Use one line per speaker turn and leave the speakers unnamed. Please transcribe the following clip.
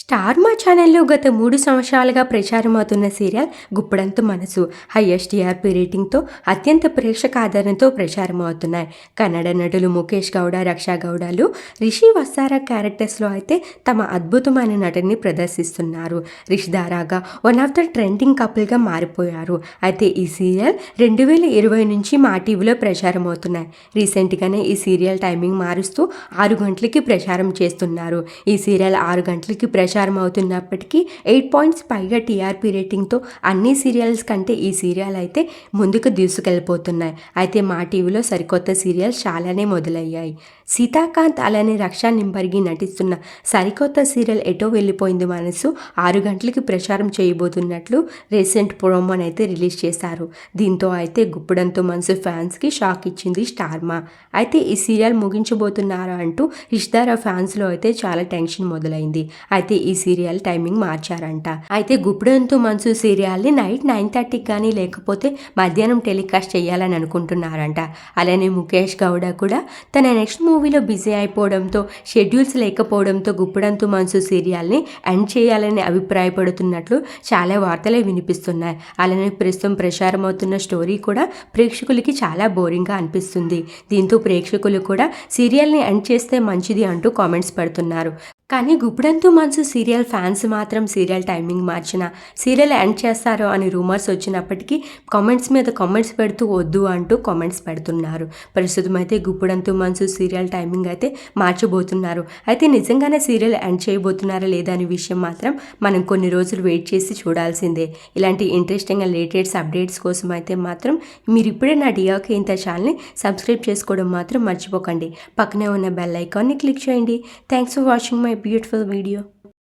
Star మా ఛానల్లో గత మూడు సంవత్సరాలుగా ప్రచారమవుతున్న సీరియల్ గుప్పడంత మనసు. హైయెస్ట్ టీఆర్పీ రేటింగ్తో అత్యంత ప్రేక్షక ఆదరణతో ప్రచారమవుతున్నాయి. కన్నడ నటులు ముఖేష్ గౌడ రక్షా గౌడలు రిషి వస్తారా క్యారెక్టర్స్లో అయితే తమ అద్భుతమైన నటనని ప్రదర్శిస్తున్నారు. రిషి దారాగా వన్ ఆఫ్ ద ట్రెండింగ్ కపుల్గా మారిపోయారు. అయితే ఈ సీరియల్ రెండు వేల ఇరవై నుంచి మా టీవీలో ప్రచారం అవుతున్నాయి రీసెంట్గానే ఈ సీరియల్ టైమింగ్ మారుస్తూ ఆరు గంటలకి ప్రచారం చేస్తున్నారు. ఈ సీరియల్ ఆరు గంటలకి ప్రచారం అవుతున్నప్పటికీ ఎయిట్ పాయింట్స్ పైగా టీఆర్పీ రేటింగ్తో అన్ని సీరియల్స్ కంటే ఈ సీరియల్ అయితే ముందుకు దూసుకెళ్ళిపోతున్నాయి. అయితే మా టీవీలో సరికొత్త సీరియల్స్ చాలానే మొదలయ్యాయి. సీతాకాంత్ అలానే రక్షా నింబర్గి నటిస్తున్న సరికొత్త సీరియల్ ఎటో వెళ్ళిపోయింది మనసు ఆరు గంటలకి ప్రచారం చేయబోతున్నట్లు రీసెంట్ ప్రోమోని అయితే రిలీజ్ చేశారు. దీంతో అయితే గుప్పడంతో మనసు ఫ్యాన్స్కి షాక్ ఇచ్చింది స్టార్మా. అయితే ఈ సీరియల్ ముగించబోతున్నారా అంటూ ఇష్దారా ఫ్యాన్స్లో అయితే చాలా టెన్షన్ మొదలైంది. అయితే ఈ సీరియల్ టైమింగ్ మార్చారంట. అయితే గుప్పడంతో మనసు సీరియల్ని నైట్ నైన్ థర్టీకి కానీ లేకపోతే మధ్యాహ్నం టెలికాస్ట్ చేయాలని అనుకుంటున్నారంట. అలానే ముఖేష్ గౌడ కూడా తన నెక్స్ట్ మూవీలో బిజీ అయిపోవడంతో షెడ్యూల్స్ లేకపోవడంతో గుప్పడంతో మనసు సీరియల్ని ఎండ్ చేయాలని అభిప్రాయపడుతున్నట్లు చాలా వార్తలే వినిపిస్తున్నాయి. అలానే ప్రస్తుతం ప్రసారం అవుతున్న స్టోరీ కూడా ప్రేక్షకులకి చాలా బోరింగ్గా అనిపిస్తుంది. దీంతో ప్రేక్షకులు కూడా సీరియల్ని ఎండ్ చేస్తే మంచిది అంటూ కామెంట్స్ పెడుతున్నారు. కానీ గుప్పుడంతు మనసు సీరియల్ ఫ్యాన్స్ మాత్రం సీరియల్ టైమింగ్ మార్చిన సీరియల్ ఎండ్ చేస్తారో అని రూమర్స్ వచ్చినప్పటికీ కామెంట్స్ మీద కామెంట్స్ పెడుతూ వద్దు అంటూ కామెంట్స్ పెడుతున్నారు. ప్రస్తుతం అయితే గుప్పుడంతు మనసు సీరియల్ టైమింగ్ అయితే మార్చబోతున్నారు. అయితే నిజంగానే సీరియల్ ఎండ్ చేయబోతున్నారా లేదా అనే విషయం మాత్రం మనం కొన్ని రోజులు వెయిట్ చేసి చూడాల్సిందే. ఇలాంటి ఇంట్రెస్టింగ్ అండ్ లేటెస్ట్ అప్డేట్స్ కోసం అయితే మాత్రం మీరు ఇప్పుడే నా డియాకి ఇంత ఛానల్ని సబ్స్క్రైబ్ చేసుకోవడం మాత్రం మర్చిపోకండి. పక్కనే ఉన్న బెల్ ఐకాన్ని క్లిక్ చేయండి. Thanks for watching my beautiful video.